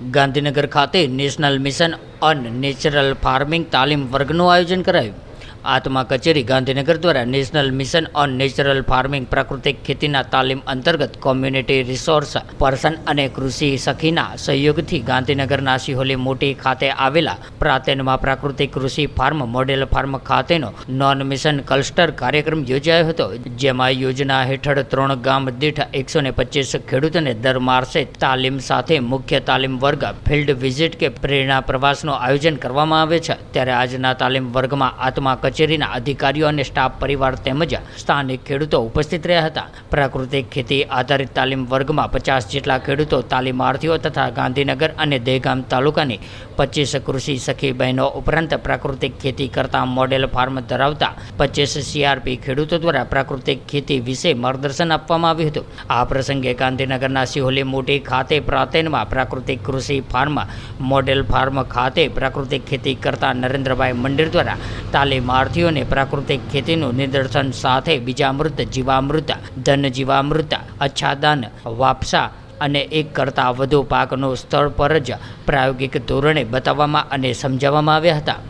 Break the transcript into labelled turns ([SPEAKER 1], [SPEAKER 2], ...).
[SPEAKER 1] ગાંધીનગર ખાતે national mission on natural farming તાલીમ વર્ગનું આયોજન કરાયું. આત્મા કચેરી ગાંધીનગર દ્વારા national mission on natural farming પ્રાકૃતિક ખેતીના તાલીમ અંતર્ગત કોમ્યુનિટી રિસોર્સ પર્સન અને કૃષિ સખીના સહયોગથી ગાંધીનગરના સિહોલી મોટી ખાતે આવેલા પ્રાતેનમાં પ્રાકૃતિક કૃષિ ફાર્મ, મોડેલ ફાર્મ ખાતેનો નોન મિશન ક્લસ્ટર કાર્યક્રમ યોજાયો હતો, જેમાં યોજના હેઠળ ત્રણ ગામ દીઠ એકસો ને પચીસ ખેડૂતોને દર માર્ચે તાલીમ સાથે મુખ્ય તાલીમ વર્ગ, ફિલ્ડ વિઝિટ કે પ્રેરણા પ્રવાસનું આયોજન કરવામાં આવે છે. ત્યારે આજના તાલીમ વર્ગમાં આત્મા કચેરીના અધિકારીઓ અને સ્ટાફ પરિવાર તેમજ સ્થાનિક ખેડૂતો ઉપસ્થિત રહ્યા હતા. પ્રાકૃતિક ખેતી આધારિત તાલીમ વર્ગમાં પચાસ જેટલા ખેડૂતો તાલીમાર્થીઓ તથા ગાંધીનગર અને દહેગામ તાલુકાની પચીસ કૃષિ સખી બહેનો ઉપરાંત પ્રાકૃતિક ખેતી કરતા મોડેલ ફાર્મ ધરાવતા પચીસ સીઆરપી ખેડૂતો દ્વારા પ્રાકૃતિક ખેતી વિશે માર્ગદર્શન આપવામાં આવ્યું હતું. આ પ્રસંગે ગાંધીનગરના સિહોલી મોટી ખાતે પ્રાતેનમાં પ્રાકૃતિક કૃષિ ફાર્મ મોડેલ ફાર્મ ખાતે પ્રાકૃતિક ખેતી કરતા નરેન્દ્રભાઈ મંદિર દ્વારા તાલીમાર્થીઓને પ્રાકૃતિક ખેતીનું નિદર્શન સાથે બીજામૃત, જીવામૃત ધન જીવામૃત અચ્છાદન, વાપસા અને એક કરતાં વધુ પાકનું સ્થળ પર જ પ્રાયોગિક ધોરણે બતાવવામાં અને સમજાવવામાં આવ્યા હતા.